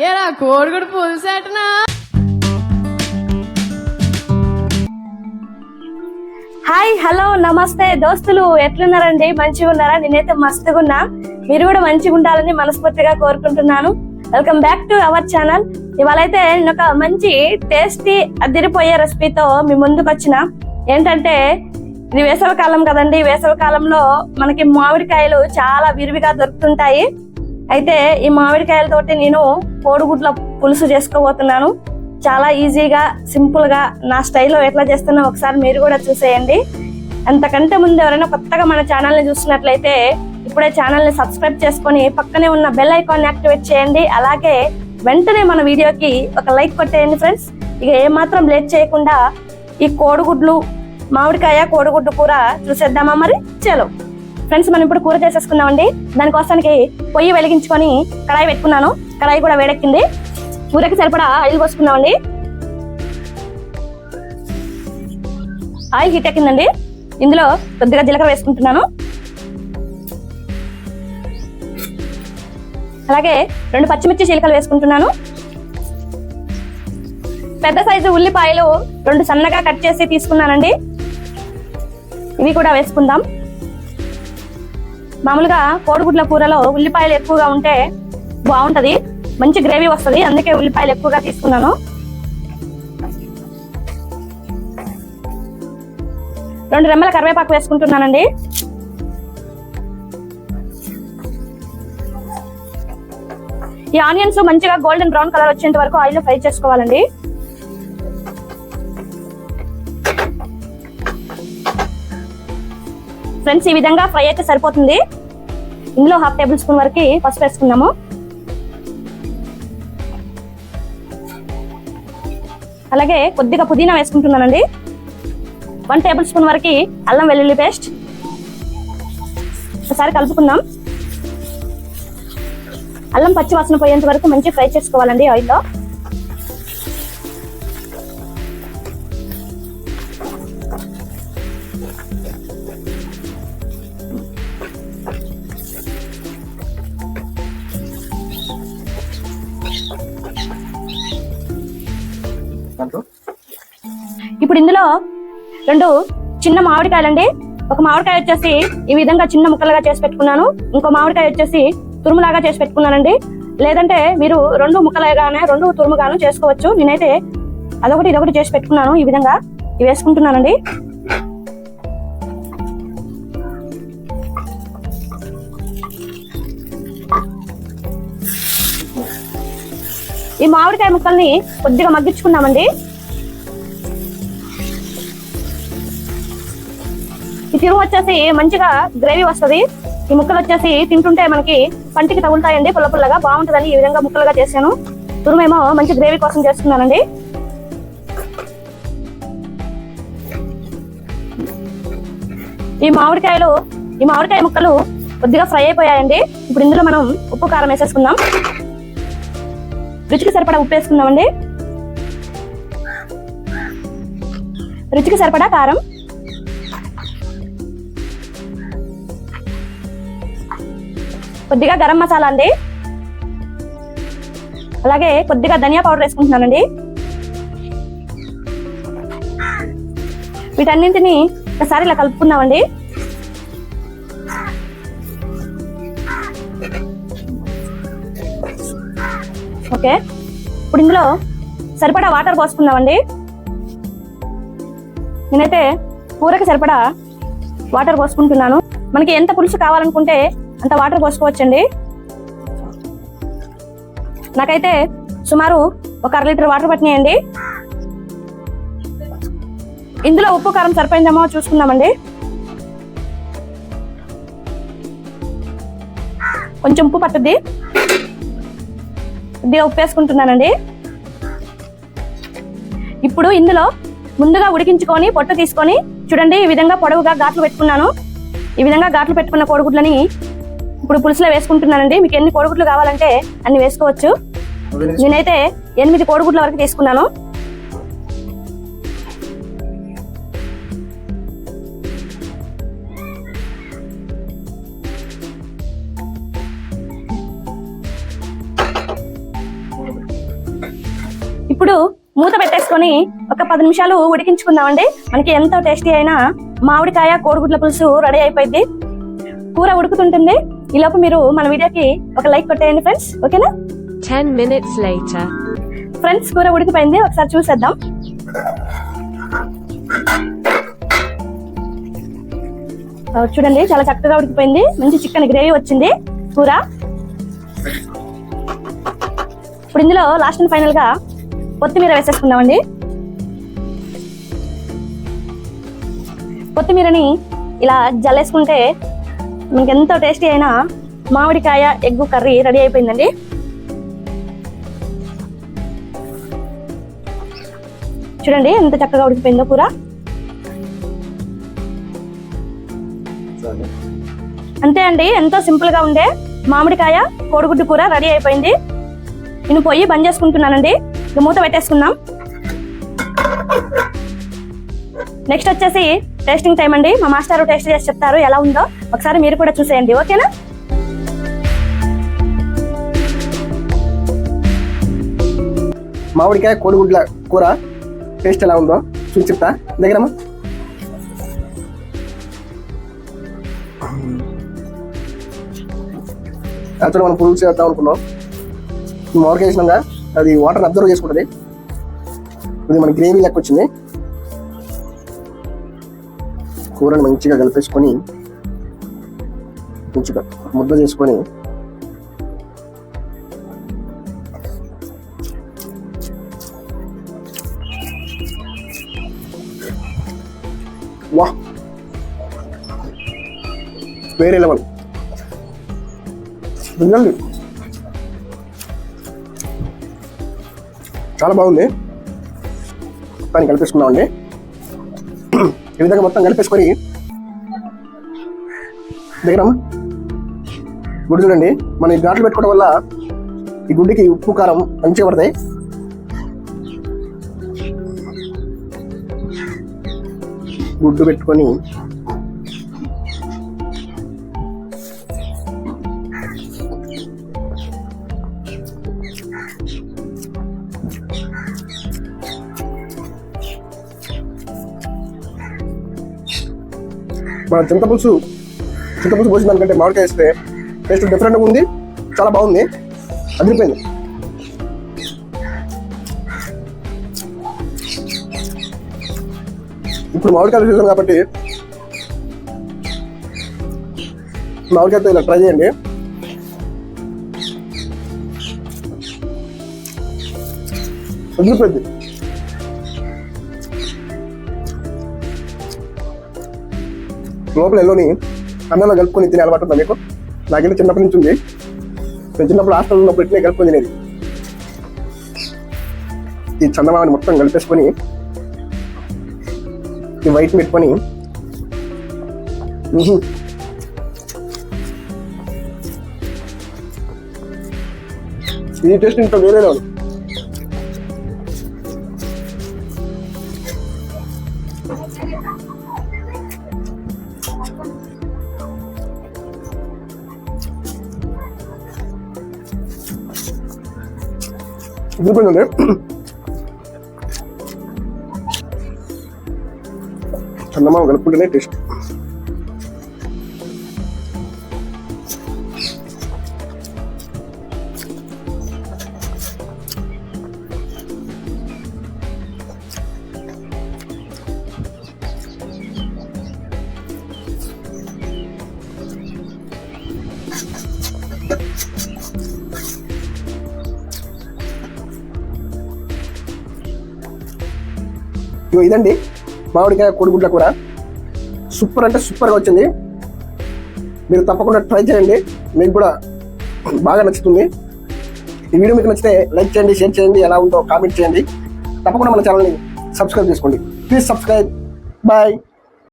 ఏరా కోడిగుడు పులుసేటనా hi hello నమస్తే. దోస్తులు ఎట్లున్నారండి? మంచిగా ఉన్నారా? నేనైతే మస్తుగా ఉన్నా. మీరు కూడా మంచిగా ఉండాలని మనస్ఫూర్తిగా కోరుకుంటున్నాను. Welcome back to our channel ఇవాళైతే నేను ఒక మంచి టేస్టీ అదిరిపోయే రెసిపీతో మీ ముందుకు వచ్చిన. ఏంటంటే ఇది వేసవి కాలం కదండి. వేసవి కాలంలో మనకి మామిడికాయలు చాలా విరివిగా దొరుకుతుంటాయి. అయితే ఈ మామిడికాయలతోటి నేను కోడిగుడ్ల పులుసు చేసుకోబోతున్నాను. చాలా ఈజీగా సింపుల్గా నా స్టైల్లో ఎట్లా చేస్తున్నా ఒకసారి మీరు కూడా చూసేయండి. అంతకంటే ముందు ఎవరైనా కొత్తగా మన ఛానల్ని చూసినట్లయితే ఇప్పుడే ఛానల్ని సబ్స్క్రైబ్ చేసుకొని పక్కనే ఉన్న బెల్ ఐకాన్ యాక్టివేట్ చేయండి. అలాగే వెంటనే మన వీడియోకి ఒక లైక్ కొట్టేయండి ఫ్రెండ్స్. ఇక ఏమాత్రం లేట్ చేయకుండా ఈ కోడిగుడ్లు మామిడికాయ కోడిగుడ్డు కూర చూసేద్దామా మరి? చలో. ఫ్రెండ్స్ మనం ఇప్పుడు కూర చేసేసుకుందామండి. దానికోసానికి పొయ్యి వెలిగించుకొని కడాయి పెట్టుకున్నాను. కడాయి కూడా వేడెక్కింది. కూరకి సరిపడా ఆయిల్ పోసుకుందామండి. ఆయిల్ హీట్ ఎక్కిందండి. ఇందులో కొద్దిగా జీలకర్ర వేసుకుంటున్నాను. అలాగే రెండు పచ్చిమిర్చి చీలికలు వేసుకుంటున్నాను. పెద్ద సైజు ఉల్లిపాయలు రెండు సన్నగా కట్ చేసి తీసుకున్నానండి. ఇవి కూడా వేసుకుందాం. మామూలుగా కోడిగుడ్ల కూరలో ఉల్లిపాయలు ఎక్కువగా ఉంటే బాగుంటది. మంచి గ్రేవీ వస్తది. అందుకే ఉల్లిపాయలు ఎక్కువగా తీసుకున్నాను. రెండు రెమ్మల కరివేపాకు వేసుకుంటున్నానండి. ఈ ఆనియన్స్ మంచిగా గోల్డెన్ బ్రౌన్ కలర్ వచ్చేంత వరకు ఆయిల్ ఫ్రై చేసుకోవాలండి. ఫ్రెండ్స్ ఈ విధంగా ఫ్రై అయితే సరిపోతుంది. ఇందులో హాఫ్ టేబుల్ స్పూన్ వరకు పసుపు వేసుకుందాము. అలాగే కొద్దిగా పుదీనా వేసుకుంటున్నానండి. వన్ టేబుల్ స్పూన్ వరకు అల్లం వెల్లుల్లి పేస్ట్. ఒకసారి కలుపుకుందాం. అల్లం పచ్చి వాసన పోయేంత వరకు మంచి ఫ్రై చేసుకోవాలండి ఆయిల్లో. ఇప్పుడు ఇందులో రెండు చిన్న మామిడికాయలండి. ఒక మామిడికాయ వచ్చేసి ఈ విధంగా చిన్న ముక్కలుగా చేసి పెట్టుకున్నాను. ఇంకో మామిడికాయ వచ్చేసి తురుములాగా చేసి పెట్టుకున్నానండి. లేదంటే మీరు రెండు ముక్కలుగానే రెండు తురుముగాను చేసుకోవచ్చు. నేనైతే అదొకటి ఇదొకటి చేసి పెట్టుకున్నాను ఈ విధంగా. ఇవి వేసుకుంటున్నానండి. ఈ మామిడికాయ ముక్కల్ని కొద్దిగా మగ్గించుకున్నామండి ఈ తిరుగు వచ్చేసి మంచిగా గ్రేవీ వస్తుంది. ఈ ముక్కలు వచ్చేసి తింటుంటే మనకి పంటికి తగులుతాయండి పుల్ల పుల్లగా బాగుంటుందని ఈ విధంగా ముక్కలుగా చేశాను. తురుమేమో మంచి గ్రేవీ కోసం చేస్తున్నానండి ఈ మామిడికాయలు ఈ మామిడికాయ ముక్కలు కొద్దిగా ఫ్రై అయిపోయాయండి. ఇప్పుడు ఇందులో మనం ఉప్పు కారం వేసేసుకుందాం. రుచికి సరిపడా ఉప్పు వేసుకుందామండి. రుచికి సరిపడా కారం. కొద్దిగా గరం మసాలా అండి. అలాగే కొద్దిగా ధనియా పౌడర్ వేసుకుంటున్నానండి. వీటన్నింటినీ ఒకసారి ఇలా కలుపుకుందామండి. ఓకే. ఇప్పుడు ఇందులో సరిపడా వాటర్ పోసుకుందామండి. నేనైతే కూరకి సరిపడా వాటర్ పోసుకుంటున్నాను. మనకి ఎంత పులుసు కావాలనుకుంటే అంత వాటర్ పోసుకోవచ్చండి? నాకైతే సుమారు ఒక అర లీటర్ వాటర్ పట్టినాయండి. ఇందులో ఉప్పు కారం సరిపోయిందేమో చూసుకుందామండి. కొంచెం ఉప్పు పట్టుద్ది. కొద్దిగా ఉప్పు వేసుకుంటున్నానండి. ఇప్పుడు ఇందులో ముందుగా ఉడికించుకొని పొట్టు తీసుకొని చూడండి ఈ విధంగా పొడవుగా ఘాట్లు పెట్టుకున్నాను. ఈ విధంగా ఘాట్లు పెట్టుకున్న కోడిగుడ్లని ఇప్పుడు పులుసులో వేసుకుంటున్నానండి. మీకు ఎన్ని కోడిగుడ్లు కావాలంటే అన్ని వేసుకోవచ్చు. నేనైతే ఎనిమిది కోడిగుడ్ల వరకు తీసుకున్నాను. ఇప్పుడు మూత పెట్టేసుకొని ఒక పది నిమిషాలు ఉడికించుకుందామండి. మనకి ఎంతో టేస్టీ అయినా మామిడికాయ కోడిగుడ్ల పులుసు రెడీ అయిపోయింది. కూర ఉడుకుతుంటుంది. ఈలోపు మీరు మన వీడియోకి ఒక లైక్ కొట్టేయండి ఫ్రెండ్స్ ఓకేనా? 10 minutes later. ఫ్రెండ్స్ కూర ఉడికిపోయింది ఒకసారి చూసేద్దాం. చూడండి చాలా చక్కగా ఉడికిపోయింది. మంచి చికెన్ గ్రేవీ వచ్చింది కూర. ఇప్పుడు ఇందులో లాస్ట్ అండ్ ఫైనల్గా కొత్తిమీర వేసేసుకుందామండి. కొత్తిమీరని ఇలా జల్లేసుకుంటే మీకు ఎంతో టేస్టీ అయినా మామిడికాయ ఎగ్గు కర్రీ రెడీ అయిపోయిందండి. చూడండి ఎంత చక్కగా ఉడికిపోయిందో కూర. అంతే అండి ఎంతో సింపుల్గా ఉండే మామిడికాయ కోడిగుడ్డు కూర రెడీ అయిపోయింది. నేను పోయి బంద్ చేసుకుంటున్నానండి. మూత పెట్టేసుకుందాం. నెక్స్ట్ వచ్చేసి టేస్టింగ్ టైం అండి. మా మాస్టర్ టేస్ట్ చేసి చెప్తారు ఎలా ఉందో. ఒకసారి మీరు కూడా చూసేయండి. ఓకేనా? మామిడికాయ కోడిగుడ్ల కూర టేస్ట్ ఎలా ఉందో చూసి చెప్తా. దగ్గరమ్మా. అతను మనం పులుసు చేద్దాం అనుకున్నాం. మామిడికాయ వేసినాక అది వాటర్ అబ్జర్వ్ చేసుకుంటుంది. ఇది మన గ్రేవీ లెక్క వచ్చింది. కూరని మంచిగా కలిపేసుకొని మంచిగా ముద్ద చేసుకొని వా. వేరే లెవెల్. వినండి. చాలా బాగుంది. దాన్ని కలిపేసుకున్నామండి ఈ విధంగా మొత్తం కలిపేసుకొని దగ్గర గుడి చూడండి. మనం ఈ ఘాట్లు పెట్టుకోవడం వల్ల ఈ గుడ్డికి ఉప్పు కారం మంచిగా పడతాయి. గుడ్డు పెట్టుకొని మన చింతపులుసు చింతపులుసు పోసిన దానికంటే మామిడికాయ వేస్తే టేస్ట్ డిఫరెంట్గా ఉంది చాలా బాగుంది అదిరిపోయింది. ఇప్పుడు మామిడికాయలు సీజన్ కాబట్టి మామిడికాయతో ఇలా ట్రై చేయండి. అదిరిపోయింది. లోపల ఎల్లోని అన్నంలో కలుపుకొని తినే అలవాటు ఉందా మీకు? నాకైతే చిన్నప్పటి నుంచి ఉంది. నేను చిన్నప్పుడు హాస్టల్ ఉన్నప్పుడు ఇట్లే కలుపుకొని తినేది. ఈ చందమామని మొత్తం కలిపేసుకొని ఈ వైట్ పెట్టుకొని ఈ టేస్ట్ ఇంకా వేరే లేదు ఇదిపోయిందండి చందమామ కలుపుకుంటేనే టేస్ట్ ఇగో ఇదండి మామిడికాయ కోడిగుడ్ల కూర. సూపర్ అంటే సూపర్గా వచ్చింది. మీరు తప్పకుండా ట్రై చేయండి. మీకు కూడా బాగా నచ్చుతుంది. ఈ వీడియో మీకు నచ్చితే లైక్ చేయండి షేర్ చేయండి ఎలా ఉందో కామెంట్ చేయండి. తప్పకుండా మన ఛానల్ని సబ్స్క్రైబ్ చేసుకోండి. Please subscribe. బాయ్.